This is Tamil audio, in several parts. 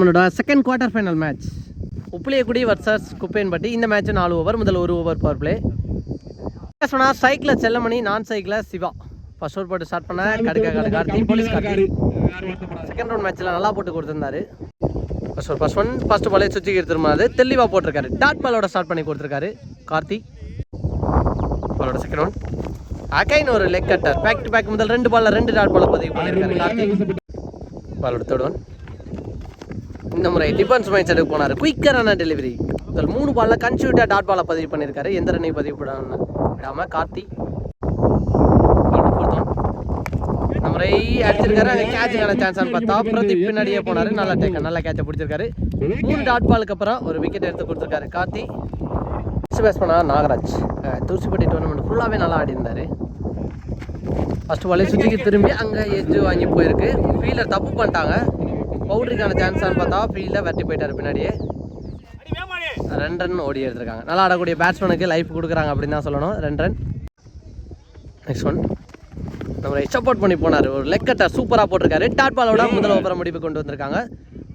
டோர்னமெண்டோட second quarter final match Uppuliyakudi versus Kuppaiyanpatti. இந்த மேட்ச் நாலு ஓவர் முதல் ஒரு ஓவர் பவர் பிளே சொன்னால் சைக்கிளில் செல்லமணி நான் சைக்கிளில் சிவா. ஃபர்ஸ்ட் ஓவர் போட்டு ஸ்டார்ட் பண்ண கடுக்க கடு Karthi police Karthi second round மேட்ச்சில் நல்லா போட்டு கொடுத்துருந்தாரு. First over first one first பாலே சுற்றி எடுத்துருமாது தெளிவாக போட்டிருக்காரு. டாட் பாலோட ஸ்டார்ட் பண்ணி கொடுத்துருக்காரு. கார்த்தி. பாலோட செகண்ட் ஒன் அகைன் ஒரு leg cutter back to back முதல் ரெண்டு பால்ல ரெண்டு டாட் பால பதிவு பண்ணியிருக்காரு கார்த்தி. பாலோட தேர்ட் ஒன் இந்த முறை டிஃபென்ஸ் மைண்ட் செட்டுக்கு போனார் குயிக்கரான டெலிவரி முதல் மூணு பாலில் கன்சியூட்டாக டாட் பாலை பதிவு பண்ணியிருக்காரு எந்த ரன்னையும் பதிவு பண்ணாம விடாம கார்த்தி. பாலோட fourth இந்த முறை அடிச்சிருக்காரு. அங்கே கேட்சுக்கான சான்ஸ் பார்த்தா பிரதீப் பின்னாடியே போனார். நல்லா டேக்க நல்லா கேட்சை பிடிச்சிருக்காரு. மூணு டாட் பாலுக்கு அப்புறம் ஒரு விக்கெட் எடுத்து கொடுத்துருக்காரு கார்த்தி. ஃபஸ்ட் பேஸ் பண்ணா நாகராஜ். அஹ் தூசிப்பட்டி டோர்னமெண்ட் ஃபுல்லாகவே நல்லா ஆடி இருந்தார் ஃபஸ்ட்டு பாலே சுற்றிக்கு திரும்பி அங்கே எஜ்ஜு வாங்கி போயிருக்கு. ஃபீல்டர் தப்பு பண்ணிட்டாங்க. பவுண்டரிக்கான சான்ஸான்னு பார்த்தா ஃபீல்டில் வெட்டி போயிட்டார் பின்னாடியே. ரெண்டு ரன் ஓடி எடுத்திருக்காங்க. நல்லா ஆடக்கூடிய பேட்ஸ்மேனுக்கு லைஃப் கொடுக்குறாங்க அப்படின்னு தான் சொல்லணும். ரெண்டு ரன் நெக்ஸ்ட் ஒன் நம்ம சப்போர்ட் பண்ணி போனார். ஒரு லெக் கட்டர் சூப்பராக போட்டிருக்காரு. டாட் பாலோட முதல் ஓவரை முடிவு கொண்டு வந்திருக்காங்க.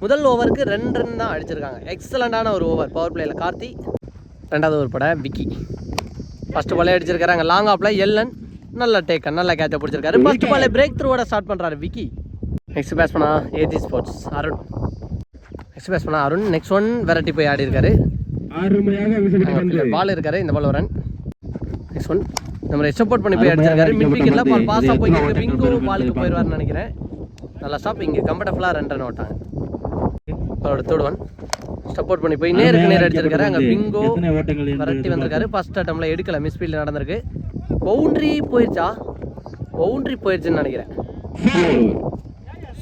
முதல் ஓவருக்கு ரெண்டு ரன் தான் அடிச்சிருக்காங்க. எக்ஸலண்டான ஒரு ஓவர் பவர் பிளேயில் கார்த்தி. ரெண்டாவது ஓவர் பட விக்கி. ஃபர்ஸ்ட் பாலே அடிச்சிருக்காரு. அங்கே லாங் ஆஃப்ல எல்லன் நல்ல டேக்கன் நல்ல கேட்சை பிடிச்சிருக்காரு. ஃபர்ஸ்ட் பாலே பிரேக் த்ரூவோட ஸ்டார்ட் பண்ணுறாரு விக்கி. நெக்ஸ்ட் பேஸ் பண்ணா AG sports Arun. Next face பண்ணா அருண். நெக்ஸ்ட் ஒன் வெரைட்டி போய் ஆடி இருக்காரு. பால் இருக்காரு இந்த பால் ரன் நெக்ஸ்ட் ஒன் நம்ம சப்போர்ட் பண்ணி போய் அடிச்சிருக்காரு. மிட் விக்கெட்ல பால் பாஸாக போய் பிங்கோ பாலுக்கு போயிடுவார்னு நினைக்கிறேன். நல்லா ஸ்டாப் இங்கே கம்ஃபர்டபுளாக ரெண்டு ரன் ஓட்டாங்க. பாலோட தேர்ட் ஒன் சப்போர்ட் பண்ணி போய் நேருக்கு நேர் அடிச்சிருக்காரு. அங்கே பிங்கோ விரட்டி வந்திருக்காரு. ஃபர்ஸ்ட் அட்டம்ல எடுக்கல. மிஸ் ஃபீல்டு நடந்திருக்கு. பவுண்டரி போயிருச்சா? பவுண்டரி போயிருச்சுன்னு நினைக்கிறேன்.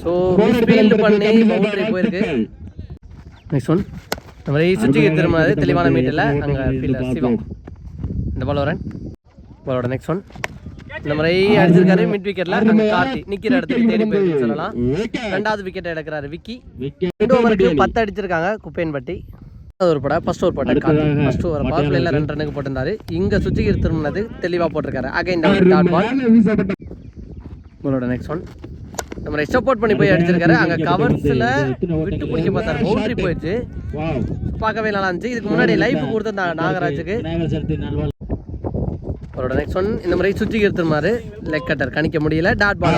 ஸோ ஃபீல்டு பண்ணி பவுண்டரி போயிருக்கு. நெக்ஸ்ட் ஒன் இந்த மாதிரி சுற்றி திரும்பினது தெளிவான மீட்டில் அங்கே ஃபீல்டர் சிவா இந்த பால் வரேன் பாலோட நெக்ஸ்ட் ஒன் இந்த மாதிரி அடிச்சிருக்காரு. மிட் விக்கெட்ல அங்கே கார்த்தி நிக்கிற இடத்துக்கு தேடி போயிருக்கு சொல்லலாம். ரெண்டாவது விக்கெட் எடுக்கிறாரு விக்கி. ரெண்டு ஓவருக்கு பத்து அடிச்சிருக்காங்க. குப்பையன்பட்டி. அது ஒரு படம். ஃபர்ஸ்ட் ஓவர் போட்டார் கார்த்தி. ஃபர்ஸ்ட் ஓவர் பவர் பிளேல ரெண்டு ரன்னுக்கு போட்டிருந்தாரு. இங்க சுற்றி திரும்பினது தெளிவா போட்டிருக்காரு. அகைன் டாட் பால் உங்களோட நெக்ஸ்ட் ஒன் நம்ம சப்போர்ட் பண்ணி போய் அடிச்சிருக்காரு. அங்க கவர்ஸ்ல விட்டு பிடிக்க பார்த்தாரு. பவுண்டரி போயிடுச்சு. பார்க்கவே நல்லா இருந்துச்சு. இதுக்கு முன்னாடி லைஃப் கொடுத்துருந்தாங்க நாகராஜுக்கு. அவரோட நெக்ஸ்ட் ஒன் இந்த மாதிரி சுற்றி எடுத்துருமாரு லெக் கட்டர் கணிக்க முடியல. டாட் பால்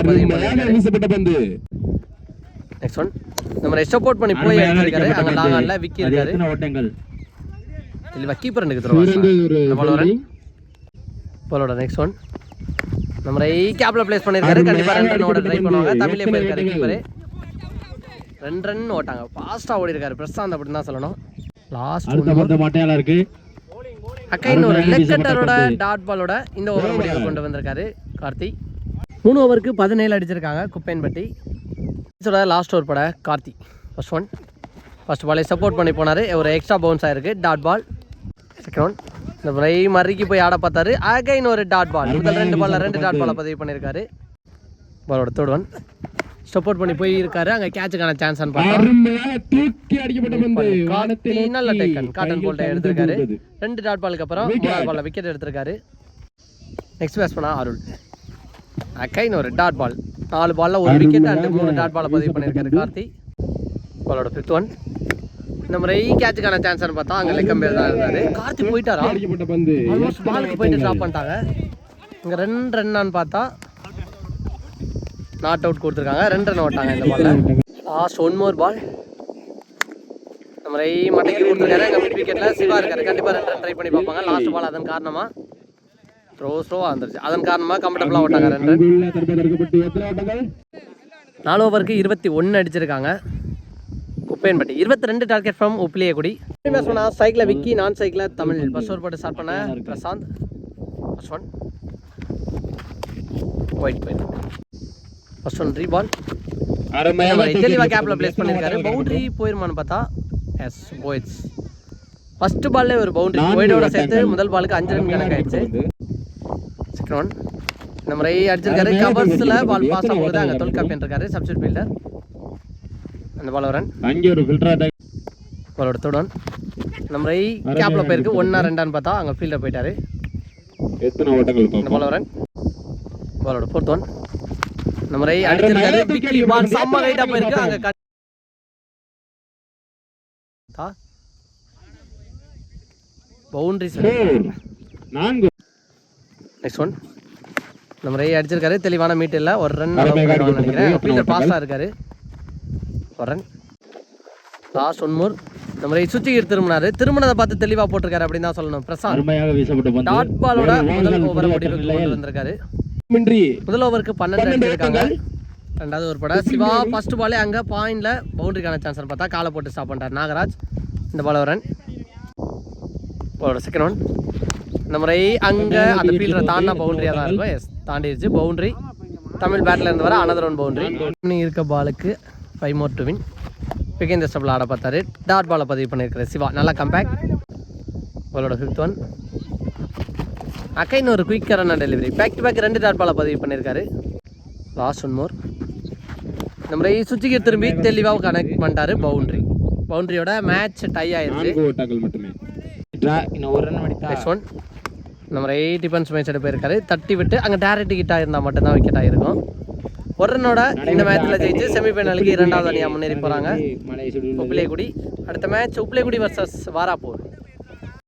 நெக்ஸ்ட் ஒன் இந்த மாதிரி சப்போர்ட் பண்ணி போய் அடிச்சிருக்காரு. அங்க லாகான்ல விக்கி இருக்காரு. இல்ல கீப்பர் எனக்கு தருவாங்க. பாலோட நெக்ஸ்ட் ஒன் நம்ம கேப்ல பிளேஸ் பண்ணிருக்காரு கண்டிப்பா ரெண்டு ரன் ஓட ட்ரை பண்ணுவாங்க. தமிழே போயிருக்காரு கீப்பரு ரெண்டு ரன் ஓட்டாங்க. ஃபாஸ்டா ஓடி இருக்காரு பிரசாந்த் அப்படின்னு தான் சொல்லணும். லாஸ்ட் அடுத்த பந்து மட்டையால இருக்கு. அக்கைன் ஒரு லெக் கட்டரோட டாட் பாலோட இந்த ஓவர் முடிவு கொண்டு வந்திருக்காரு கார்த்தி. மூணு ஓவருக்கு பதினேழு அடிச்சிருக்காங்க குப்பையன்பட்டி. இதோட லாஸ்ட் ஓவர் பட கார்த்தி. ஃபர்ஸ்ட் ஒன் ஃபர்ஸ்ட் பாலை சப்போர்ட் பண்ணி போனார். ஒரு எக்ஸ்ட்ரா பவுன்ஸ் ஆயிருக்கு டாட் பால் செகண்ட் ஒன் இந்த முறை மறுக்கி போய் ஆட பார்த்தாரு. அகைன் ஒரு டாட் பால் முதல் ரெண்டு பால்ல ரெண்டு டாட் பாலை பதிவு பண்ணியிருக்காரு. பாலோட தேர்ட் ஒன் சப்போர்ட் பண்ணி போய் இருக்காரு அங்கே கேட்சுக்கான சான்ஸ் பார்த்தா. நல்ல டேக்கன் காட்டன் போல்ட்டை எடுத்திருக்காரு. ரெண்டு டாட் பாலுக்கு அப்புறம் மூணாவது பால்ல விக்கெட் எடுத்திருக்காரு. நெக்ஸ்ட் பேஸ் பண்ணா அருள். அக்கைன் ஒரு டாட் பால் நாலு பால்ல ஒரு விக்கெட் அண்ட் மூணு டாட் பாலை பதிவு பண்ணியிருக்காரு கார்த்தி. பாலோட ஃபிஃப்த் ஒன் இந்த முறை கேட்சுக்கான சான்ஸ்னு பார்த்தா அங்கே லெக்கம் பேர் தான் இருந்தாரு. கார்த்தி போயிட்டாரா? ஆல்மோஸ்ட் பாலுக்கு போயிட்டு ட்ராப் பண்ணிட்டாங்க. இங்கே ரெண்டு ரன்னான்னு பார்த்தா நாட் அவுட் கொடுத்துருக்காங்க. ரெண்டு ரன் ஓட்டாங்க இந்த பால்ல லாஸ்ட் ஒன் மோர் பால் இந்த முறை மட்டைக்கு கொடுத்துருக்காரு. மிட் விக்கெட்டில் சிவா இருக்காரு. கண்டிப்பாக ரெண்டு ரன் ட்ரை பண்ணி பார்ப்பாங்க. லாஸ்ட் பால் அதன் காரணமாக த்ரோ ஸ்லோவாக வந்துருச்சு. அதன் காரணமாக கம்ஃபர்டபுளாக ஓட்டாங்க ரெண்டு. நாலு ஓவருக்கு இருபத்தி ஒன்று அடிச்சிருக்காங்க. குப்பையன்பட்டி இருபத்தி ரெண்டு டார்கெட் ஃப்ரம் உப்பிலியக்குடி பேஸ் பண்ணா சைக்கிளில் விக்கி நான் சைக்கிளில் தமிழ். பஸ் ஓவர் போட்டு ஸ்டார்ட் பண்ண Prasanth. First one wide wide first one ரீ பால் அருமையாக தெளிவாக கேப்பில் ப்ளேஸ் பண்ணியிருக்காரு பவுண்டரி போயிருமான்னு பார்த்தா எஸ் போயிட்ஸ் ஃபர்ஸ்ட் பால்லே ஒரு பவுண்டரி ஒயிடோட சேர்த்து முதல் பாலுக்கு அஞ்சு ரன் கணக்காயிடுச்சு செகண்ட் ஒன் இந்த முறை அடிச்சிருக்காரு. கவர்ஸில் பால் பாஸ் ஆகுது அங்கே தொல்காப்பியன் இருக்காரு சப்ஸ்டியூட் ஃபீல்டர் அந்த பால் வரன் அங்கே ஒரு ஃபில்டர் அட்டாக் பாலோட தேர்ட் ஒன் இந்த முறை கேப்பில் போயிருக்கு. ஒன்றா ரெண்டான்னு பார்த்தா அங்கே ஃபீல்டர் போயிட்டாரு. எத்தனை ஓட்டங்கள் இந்த பால் வரன் பாலோட ஃபோர்த் ஒன் இந்த முறை அடிச்சிருக்காரு. பிக்கி பால் செம்ம ரைட்டாக போயிருக்கு. அங்கே தா பவுண்டரி நான்கு. நெக்ஸ்ட் ஒன் நம்ம ரே அடிச்சிருக்காரு. தெளிவான மீட் இல்லை. ஒரு ரன் நினைக்கிறேன். ஃபீல்டர் பாஸாக இருக்காரு. ஒரு ரன் லாஸ்ட் ஒன் மோர் நம்ம ரே சுற்றி திரும்பினாரு. திரும்பினதை பார்த்து தெளிவாக போட்டிருக்காரு அப்படின்னு தான் சொல்லணும். பிரசாந்த். அருமையாக வீசப்பட்ட பந்து டாட் பாலோட முதல் ஓவரை முடிவுக்கு கொண்டு வந்திருக்காரு. முதல் ஓவருக்கு பன்னெண்டு அடிச்சிருக்காங்க ஓட்டங்கள். ரெண்டாவது ஒரு படம் சிவா ஃபர்ஸ்ட் பாலே அங்கே பாயிண்ட்ல பவுண்டரிக்கான சான்ஸ் பார்த்தா காலை போட்டு ஸ்டாப் பண்ணிட்டார். நாகராஜ் இந்த பால் ரன் ஒரு செகண்ட் ஒன் இந்த முறை அங்கே அந்த ஃபீல்டரை தாண்டினா பவுண்டரியாக தான் இருக்கும். எஸ் தாண்டிடுச்சு பவுண்டரி தமிழ் பேட்டில் இருந்து வர அனதர் ஒன் பவுண்டரி இருக்க பாலுக்கு ஃபைவ் மோர் டு வின் பிகேந்திர ஸ்டபிள் ஆட பார்த்தாரு. டாட் பாலை பதிவு பண்ணியிருக்காரு சிவா. நல்லா கம்பேக் பாலோட ஃபிஃப்த் ஒன் அக்கைன்னு ஒரு குயிக்கரான டெலிவரி பேக் டு பேக் ரெண்டு டாட் பாலை பதிவு பண்ணியிருக்காரு. லாஸ்ட் ஒன் மோர் இந்த முறை சுச்சிக்கு திரும்பி தெளிவாக கனெக்ட் பண்ணிட்டாரு பவுண்டரி. பவுண்டரியோட மேட்ச் டை அடித்தா. நெக்ஸ்ட் ஒன் இந்த முறை டிஃபென்ஸ் மேட்ச் எடுத்து போயிருக்காரு. தட்டி விட்டு அங்கே டேரக்ட் கிட்ட இருந்தால் மட்டும்தான் விக்கெட் ஆயிருக்கும் ஒரு ரன்னோட இந்த மேட்ச்சில் ஜெயிச்சு செமிஃபைனலுக்கு இரண்டாவது அணியாக முன்னேறி போகிறாங்க சுடு உப்பிலேக்குடி அடுத்த மேட்ச் உப்பிலேக்குடி வர்சஸ் வாராப்பூர்.